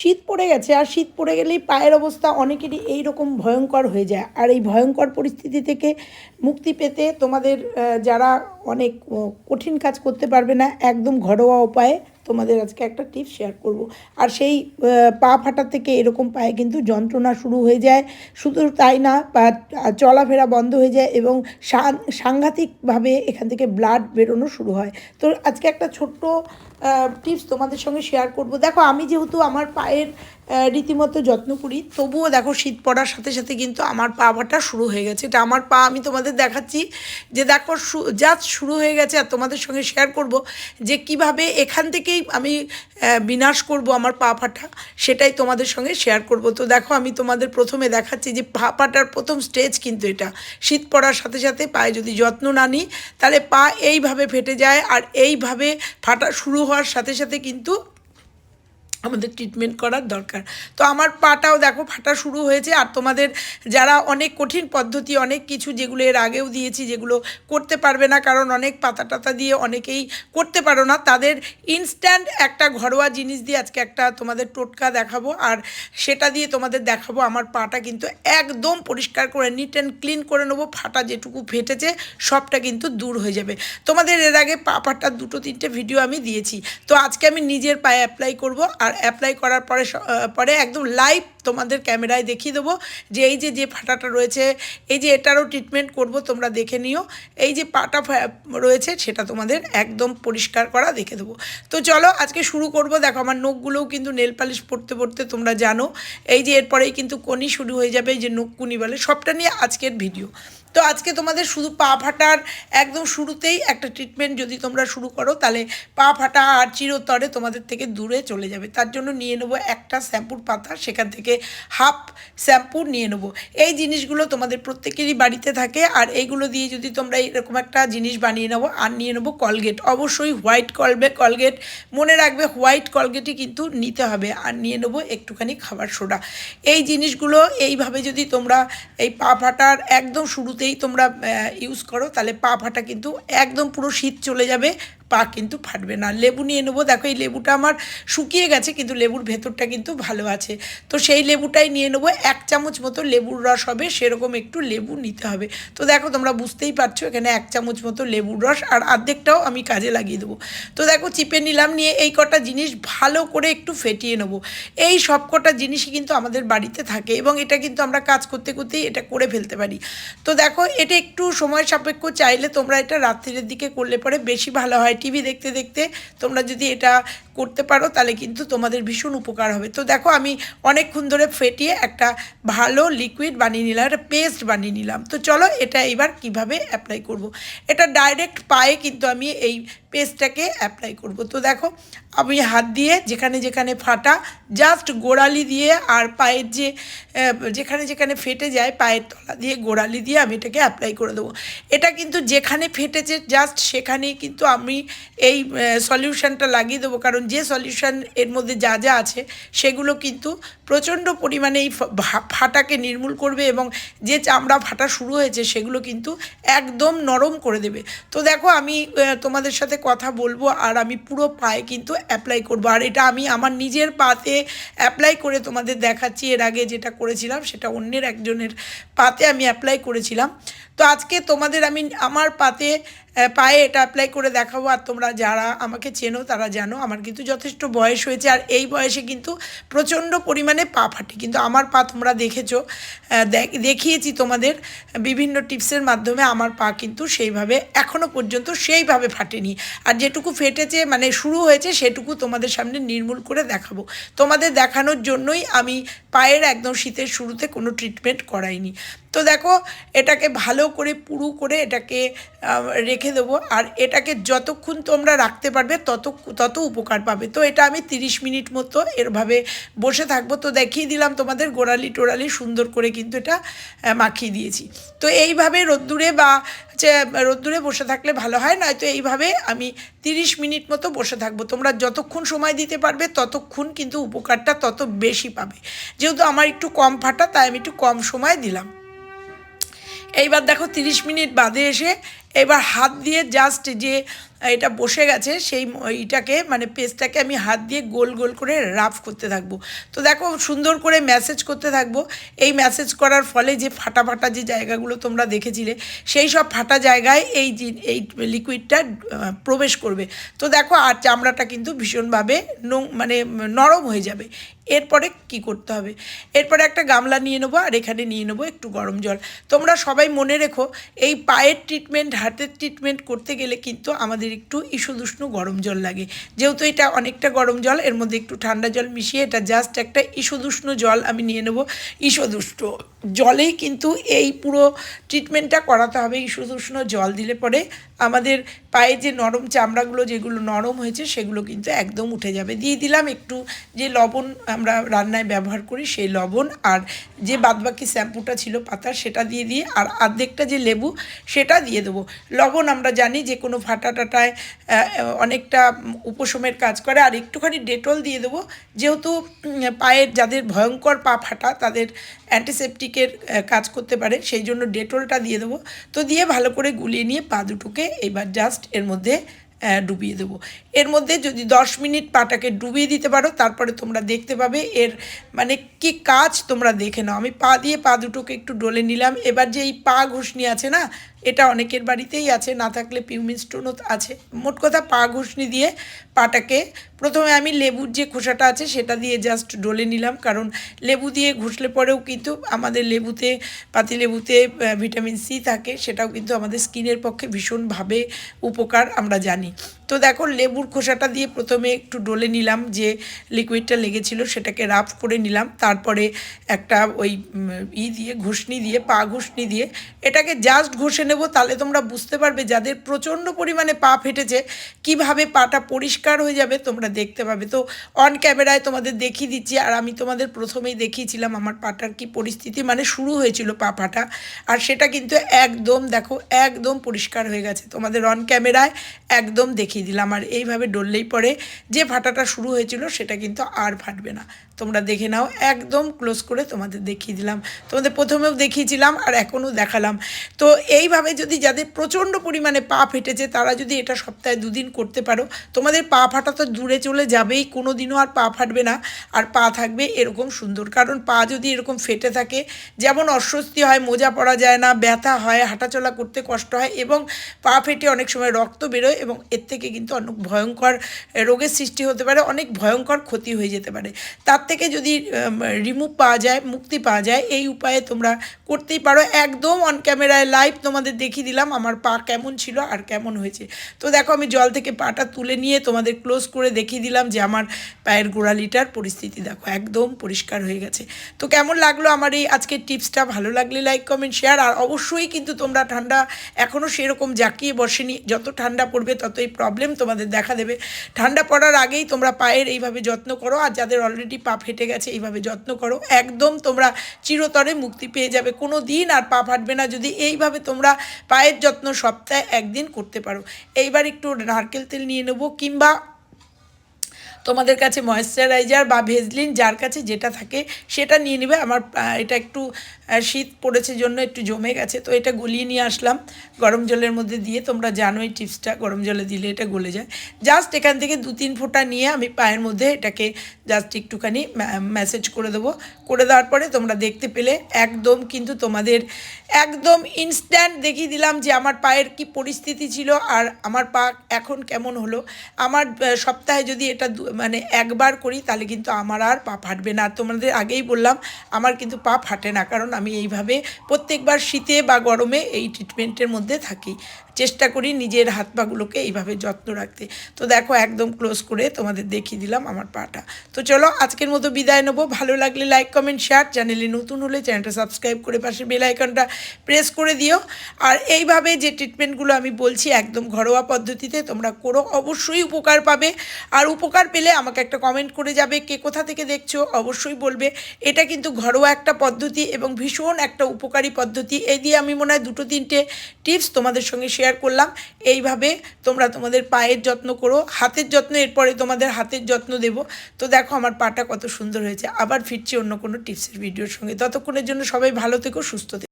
শীত পড়ে গেছে, আর শীত পড়ে গেলেই পায়ের অবস্থা অনেকেরই এই রকম ভয়ঙ্কর হয়ে যায়। আর এই ভয়ঙ্কর পরিস্থিতি থেকে মুক্তি পেতে তোমাদের যারা অনেক কঠিন কাজ করতে পারবে না, একদম ঘরোয়া উপায়ে তোমাদের আজকে একটা টিপস শেয়ার করব। আর সেই পা ফাটা থেকে এরকম পায়ে কিন্তু যন্ত্রণা শুরু হয়ে যায়। শুধু তাই না, পা চলাফেরা বন্ধ হয়ে যায় এবং সাংঘাতিকভাবে এখান থেকে ব্লাড বেরোনো শুরু হয়। তো আজকে একটা ছোট্ট টিপস তোমাদের সঙ্গে শেয়ার করব। দেখো, আমি যেহেতু আমার পায়ের রীতিমতো যত্ন করি। তবুও দেখো শীত পড়ার সাথে সাথে কিন্তু আমার পা ফাটা শুরু হয়ে গেছে। এটা আমার পা, আমি তোমাদের দেখাচ্ছি যে দেখো জাস্ট শুরু হয়ে গেছে আর তোমাদের সঙ্গে শেয়ার করব যে কীভাবে এখান থেকেই আমি বিনাশ করব আমার পা ফাটা সেটাই তোমাদের সঙ্গে শেয়ার করব। তো দেখো আমি তোমাদের প্রথমে দেখাচ্ছি যে পা ফাটার প্রথম স্টেজ কিন্তু এটা। শীত পড়ার সাথে সাথে পায়ে যদি যত্ন না নিই, তাহলে পা এইভাবে ফেটে যায় আর এইভাবে ফাটা শুরু হওয়ার সাথে সাথে কিন্তু আমাদের ট্রিটমেন্ট করার দরকার। তো আমার পাটাও দেখো ফাটা শুরু হয়েছে। আর তোমাদের যারা অনেক কঠিন পদ্ধতি, অনেক কিছু যেগুলো এর আগেও দিয়েছি, যেগুলো করতে পারবে না, কারণ অনেক পাতা টাতা দিয়ে অনেকেই করতে পারো না, তাদের ইনস্ট্যান্ট একটা ঘরোয়া জিনিস দিয়ে আজকে একটা তোমাদের টোটকা দেখাবো। আর সেটা দিয়ে তোমাদের দেখাবো, আমার পাটা কিন্তু একদম পরিষ্কার করে নিট অ্যান্ড ক্লিন করে নেব। ফাটা যেটুকু ফেটেছে, সবটা কিন্তু দূর হয়ে যাবে। তোমাদের এর আগে পা ফাটার দুটো, তিনটে ভিডিও আমি দিয়েছি। তো আজকে আমি নিজের পায়ে অ্যাপ্লাই করব। আর অ্যাপ্লাই করার পরে পরে একদম লাইভ তোমাদের ক্যামেরায় দেখিয়ে দেবো যে এই যে যে ফাটাটা রয়েছে, এই যে এটারও ট্রিটমেন্ট করব, তোমরা দেখে নিও। এই যে পাটা রয়েছে, সেটা তোমাদের একদম পরিষ্কার করা দেখে দেবো। তো চলো, আজকে শুরু করব। দেখো, আমার নখগুলোও কিন্তু নেল পালিশ পড়তে পড়তে তোমরা জানো। এই যে, এরপরেই কিন্তু কনি শুরু হয়ে যাবে, এই যে নখ কুনি বলে। সবটা নিয়ে আজকের ভিডিও তো আজকে তোমাদের শুধু পা ফাটার একদম শুরুতেই একটা ট্রিটমেন্ট যদি তোমরা শুরু করো, তাহলে পা ফাটা আর চিরতরে তোমাদের থেকে দূরে চলে যাবে। তার জন্য নিয়ে নেব একটা শ্যাম্পুর পাতা, সেখান থেকে হাফ শ্যাম্পু নিয়ে নেব। এই জিনিসগুলো তোমাদের প্রত্যেকেরই বাড়িতে থাকে আর এইগুলো দিয়ে যদি তোমরা এরকম একটা জিনিস বানিয়ে নেব আর নিয়ে নেব কলগেট। অবশ্যই হোয়াইট কলবে কলগেট। মনে রাখবে হোয়াইট কলগেটই কিন্তু নিতে হবে আর নিয়ে নেব একটুখানি খাবার সোডা। এই জিনিসগুলো এইভাবে যদি তোমরা এই পা ফাটার একদম শুরুতেই তোমরা ইউজ করো তাহলে পা ফাটা কিন্তু একদম পুরো শীত চলে যাবে। পা কিন্তু ফাটবে না। লেবু নিয়ে নেব। দেখো, এই লেবুটা আমার শুকিয়ে গেছে, কিন্তু লেবুর ভেতরটা কিন্তু ভালো আছে। তো সেই লেবুটাই নিয়ে নেব। এক চামচ মতো লেবুর রস হবে, সেরকম একটু লেবু নিতে হবে। তো দেখো, তোমরা বুঝতেই পারছ, এখানে এক চামচ মতো লেবুর রস, আর অর্ধেকটাও আমি কাজে লাগিয়ে দেবো। তো দেখো, চিপে নিলাম, নিয়ে এই কটা জিনিস ভালো করে একটু ফেটিয়ে নেব। এই সব কটা জিনিসই কিন্তু আমাদের বাড়িতে থাকে, এবং এটা কিন্তু আমরা কাজ করতে করতেই এটা করে ফেলতে পারি। তো দেখো, এটা একটু সময় সাপেক্ষ, চাইলে তোমরা এটা রাত্রির দিকে করলে পরে বেশি ভালো হয়। টিভি দেখতে দেখতে তোমরা যদি এটা করতে পারো, তাহলে কিন্তু তোমাদের ভীষণ উপকার হবে। তো দেখো, আমি অনেকক্ষণ ধরে ফেটিয়ে একটা ভালো লিকুইড বানিয়ে নিলাম, একটা পেস্ট বানিয়ে নিলাম। তো চলো, এটা এবার কীভাবে অ্যাপ্লাই করব। এটা ডাইরেক্ট পায়ে কিন্তু আমি এই পেস্টটাকে অ্যাপ্লাই করব। তো দেখো, আমি হাত দিয়ে যেখানে যেখানে ফাটা জাস্ট গোড়ালি দিয়ে আর পায়ের যে যেখানে যেখানে ফেটে যায়, পায়ের তলা দিয়ে গোড়ালি দিয়ে আমি এটাকে অ্যাপ্লাই করে দেবো। এটা কিন্তু যেখানে ফেটেছে জাস্ট সেখানেই কিন্তু আমি এই সলিউশনটা লাগিয়ে দেবো। কারণ যে সলিউশন এর মধ্যে যা যা আছে, সেগুলো কিন্তু প্রচণ্ড পরিমাণে এই ফাটাকে নির্মূল করবে এবং যে চামড়া ফাটা শুরু হয়েছে, সেগুলো কিন্তু একদম নরম করে দেবে। তো দেখো, আমি তোমাদের সাথে কথা বলব আর আমি পুরো পায়ে কিন্তু অ্যাপ্লাই করব। আর এটা আমি আমার নিজের পাতে অ্যাপ্লাই করে তোমাদের দেখাচ্ছি। এর আগে যেটা করেছিলাম, সেটা অন্যের একজনের পাতে আমি অ্যাপ্লাই করেছিলাম। তো আজকে তোমাদের আমি আমার পাতে পায়ে এটা অ্যাপ্লাই করে দেখাবো। আর তোমরা যারা আমাকে চেনো, তারা জানো, আমার কিন্তু যথেষ্ট বয়স হয়েছে আর এই বয়সে কিন্তু প্রচণ্ড পরিমাণে পা ফাটে। কিন্তু আমার পা তোমরা দেখেছ দেখ- দেখিয়েছি তোমাদের বিভিন্ন টিপসের মাধ্যমে আমার পা কিন্তু সেইভাবে এখনও পর্যন্ত সেইভাবে ফাটেনি। আর যেটুকু ফেটেছে মানে শুরু হয়েছে, সেটুকু তোমাদের সামনে নির্মূল করে দেখাবো। তোমাদের দেখানোর জন্যই আমি পায়ের একদম শীতের শুরুতে কোনো ট্রিটমেন্ট করাইনি। তো দেখো, এটাকে ভালো করে পুরু করে এটাকে রেখে দেবো। আর এটাকে যতক্ষণ তোমরা রাখতে পারবে, তত তত উপকার পাবে। তো এটা আমি তিরিশ মিনিট মতো এরভাবে বসে থাকব। তো দেখিয়ে দিলাম তোমাদের গোড়ালি টোড়ালি সুন্দর করে কিন্তু এটা মাখিয়ে দিয়েছি। তো এইভাবে রোদ্দুরে বা হচ্ছে রোদ্দুরে বসে থাকলে ভালো হয় নয়তো এইভাবে আমি তিরিশ মিনিট মতো বসে থাকব। তোমরা যতক্ষণ সময় দিতে পারবে, ততক্ষণ কিন্তু উপকারটা তত বেশি পাবে। যেহেতু আমার একটু কম ফাটা, তাই আমি একটু কম সময় দিলাম। এইবার দেখো তিরিশ মিনিট বাদে এসে এবার হাত দিয়ে জাস্ট যে, এটা বসে গেছে, সেই এইটাকে মানে পেস্টটাকে আমি হাত দিয়ে গোল গোল করে রাফ করতে থাকব। তো দেখো, সুন্দর করে ম্যাসেজ করতে থাকব। এই ম্যাসেজ করার ফলে যে ফাটা ফাটা যে জায়গাগুলো তোমরা দেখেছিলে, সেই সব ফাটা জায়গায় এই এই লিকুইডটা প্রবেশ করবে। তো দেখো, আর চামড়াটা কিন্তু ভীষণভাবে নোং মানে নরম হয়ে যাবে। এরপরে কি করতে হবে? এরপরে একটা গামলা নিয়ে নেব, আর এখানে নিয়ে নেব একটু গরম জল। তোমরা সবাই মনে রেখো, এই পায়ের ট্রিটমেন্ট হাতের ট্রিটমেন্ট করতে গেলে কিন্তু আমাদের একটু ইসুদুষ্ণ গরম জল লাগে। যেহেতু এটা অনেকটা গরম জল, এর মধ্যে একটু ঠান্ডা জল মিশিয়ে এটা জাস্ট একটা ইসুদুষ্ণ জল আমি নিয়ে নেব ইসুদুষ্ণ জলেই কিন্তু এই পুরো ট্রিটমেন্টটা করাতে হবে। ইসুদুষ্ণ জল দিলে পরে আমাদের পায়ে যে নরম চামড়াগুলো যেগুলো নরম হয়েছে, সেগুলো কিন্তু একদম উঠে যাবে। দিয়ে দিলাম একটু যে লবণ আমরা রান্নায় ব্যবহার করি, সেই লবণ আর যে বাদবাকি শ্যাম্পুটা ছিল পাতার সেটা দিয়ে দিয়ে আর অর্ধেকটা যে লেবু, সেটা দিয়ে দেবো। লবণ আমরা জানি যে কোনো ফাটা টাটায় অনেকটা উপশমের কাজ করে। আর একটুখানি ডেটল দিয়ে দেবো। যেহেতু পায়ের যাদের ভয়ঙ্কর পা ফাটা, তাদের অ্যান্টিসেপটিকের কাজ করতে পারে, সেই জন্য ডেটলটা দিয়ে দেবো। তো দিয়ে ভালো করে গুলিয়ে নিয়ে পা দুটোকে এবার জাস্ট এর মধ্যে ডুবিয়ে দেবো। এর মধ্যে যদি দশ মিনিট পাটাকে ডুবিয়ে দিতে পারো, তারপরে তোমরা দেখতে পাবে এর মানে কি কাজ তোমরা দেখে নাও। আমি পা দিয়ে পা দুটোকে একটু ডলে নিলাম। এবার যে এই পা ঘুষনি আছে না এটা অনেকের বাড়িতেই আছে, না থাকলে পিউমিন স্টোনও আছে। মোট কথা পা ঘুষনি দিয়ে পাটাকে প্রথমে আমি লেবুর যে খোসাটা আছে সেটা দিয়ে জাস্ট ডলে নিলাম, কারণ লেবু দিয়ে ঘুষলে পরেও কিন্তু আমাদের লেবুতে, পাতি লেবুতে ভিটামিন সি থাকে, সেটাও কিন্তু আমাদের স্কিনের পক্ষে ভীষণভাবে উপকার আমরা জানি। তো দেখো, লেবুর খোসাটা দিয়ে প্রথমে একটু ডলে নিলাম, যে লিকুইডটা লেগেছিল সেটাকে রাফ করে নিলাম। তারপরে একটা ওই ই দিয়ে, ঘুষনি দিয়ে, পা ঘুষনি দিয়ে এটাকে জাস্ট ঘষে নেব, তাহলে তোমরা বুঝতে পারবে যাদের প্রচণ্ড পরিমাণে পা ফেটেছে, কীভাবে পাটা পরিষ্কার হয়ে যাবে তোমরা দেখতে পাবে। তো অন ক্যামেরায় তোমাদের দেখিয়ে দিচ্ছি, আর আমি তোমাদের প্রথমেই দেখিয়েছিলাম আমার পাটার কি পরিস্থিতি মানে শুরু হয়েছিল পা ফাটা, আর সেটা কিন্তু একদম, দেখো, একদম পরিষ্কার হয়ে গেছে। তোমাদের অন ক্যামেরায় একদম দেখিয়ে দিলাম। আর এইভাবে ডললেই পরে যে ফাটাটা শুরু হয়েছিল সেটা কিন্তু আর ফাটবে না। তোমরা দেখে নাও। একদম ক্লোজ করে তোমাদের দেখিয়ে দিলাম। তোমাদের প্রথমেও দেখিয়েছিলাম আর এখনও দেখালাম। তো এইভাবে যদি যাদের প্রচণ্ড পরিমাণে পা ফেটেছে, তারা যদি এটা সপ্তাহে দুদিন করতে পারো, তোমাদের পা ফাটা তো দূরে চলে যাবেই কোনো দিনও আর পা ফাটবে না। আর পা থাকবে এরকম সুন্দর। কারণ পা যদি এরকম ফেটে থাকে, যেমন অস্বস্তি হয়, মোজা পরা যায় না, ব্যথা হয়, হাঁটাচলা করতে কষ্ট হয় এবং পা ফেটে অনেক সময় রক্ত বেরোয় এবং এর থেকে কিন্তু অনেক ভয়ঙ্কর রোগের সৃষ্টি হতে পারে, অনেক ভয়ঙ্কর ক্ষতি হয়ে যেতে পারে। তার থেকে যদি রিমুভ পাওয়া যায়, মুক্তি পাওয়া যায়, এই উপায়ে তোমরা করতেই পারো। একদম অন ক্যামেরায় লাইভ তোমাদের দেখিয়ে দিলাম আমার পা কেমন ছিল আর কেমন হয়েছে। তো দেখো আমি জল থেকে পাটা তুলে নিয়ে তোমাদের ক্লোজ করে দেখিয়ে দিলাম যে আমার পায়ের গোড়ালিটার পরিস্থিতি দেখো একদম পরিষ্কার হয়ে গেছে। তো কেমন লাগল আমার এই আজকের টিপসটা? ভালো লাগলে লাইক কমেন্ট শেয়ার আর অবশ্যই কিন্তু তোমরা ঠান্ডা এখনও সেরকম জাকিয়ে বসেনি। যত ঠান্ডা পড়বে ততই প্রবলেম তোমাদের দেখা দেবে। ঠান্ডা পড়ার আগেই তোমরা পায়ের এইভাবে যত্ন করো আর যাদের অলরেডি পা ফেটে গেছে, এইভাবে যত্ন করো। একদম তোমরা চিরতরে মুক্তি পেয়ে যাবে। কোনো দিন আর পা ফাটবে না। যদি এইভাবে তোমরা পায়ের যত্ন সপ্তাহে একদিন করতে পারো। এইবার একটু নারকেল তেল নিয়ে নেব কিংবা তোমাদের কাছে ময়েশ্চারাইজার বা ভেজলিন যার কাছে যেটা থাকে, সেটা নিয়ে নেবে। আমার এটা একটু শীত পড়েছে জন্য একটু জমে গেছে, তো এটা গলিয়ে নিয়ে আসলাম। গরম জলের মধ্যে দিয়ে তোমরা জানো এই টিপসটা, গরম জলে দিলে এটা গলে যায়। জাস্ট এখান থেকে দু তিন ফোঁটা নিয়ে আমি পায়ের মধ্যে এটাকে জাস্ট একটুখানি ম্যাসেজ করে দেবো। করে দেওয়ার পরে তোমরা দেখতে পেলে একদম কিন্তু তোমাদের একদম ইনস্ট্যান্ট দেখিয়ে দিলাম যে আমার পায়ের কি পরিস্থিতি ছিল আর আমার পা এখন কেমন হলো। আমার সপ্তাহে যদি এটা মানে একবার করি, তাহলে কিন্তু আমার আর পা ফাটবে না। তোমাদের আগেই বললাম, আমার কিন্তু পা ফাটে না, কারণ আমি এইভাবে প্রত্যেকবার শীতে বা গরমে এই ট্রিটমেন্টের মধ্যে থাকি। চেষ্টা করি নিজের হাত পাগুলোকে এইভাবে যত্ন রাখতে। তো দেখো একদম ক্লোজ করে তোমাদের দেখিয়ে দিলাম আমার পাটা। তো চলো আজকের মতো বিদায় নেব। ভালো লাগলে লাইক, কমেন্ট, শেয়ার। চ্যানেলে নতুন হলে চ্যানেলটা সাবস্ক্রাইব করে পাশে বেল আইকনটা প্রেস করে দিও। আর এইভাবে যে ট্রিটমেন্টগুলো আমি বলছি একদম ঘরোয়া পদ্ধতিতে তোমরা করো, অবশ্যই উপকার পাবে। আর উপকার পেলে আমাকে একটা কমেন্ট করে যাবে, কে কোথা থেকে দেখছ অবশ্যই বলবে। এটা কিন্তু ঘরোয়া একটা পদ্ধতি এবং ভীষণ একটা উপকারী পদ্ধতি। এই দিয়ে আমি মনে হয় দুটো তিনটে টিপস তোমাদের সঙ্গে শেয়ার করলাম। এইভাবে তোমরা তোমাদের পায়ের যত্ন করো, হাতের যত্ন, এরপরে তোমাদের হাতের যত্ন দেব। তো দেখো আমার পাটা কত সুন্দর হয়েছে। আবার ফিরছি অন্য কোনো টিপসের ভিডিওর সঙ্গে। ততক্ষণের জন্য সবাই ভালো থেকো, সুস্থ থেকো।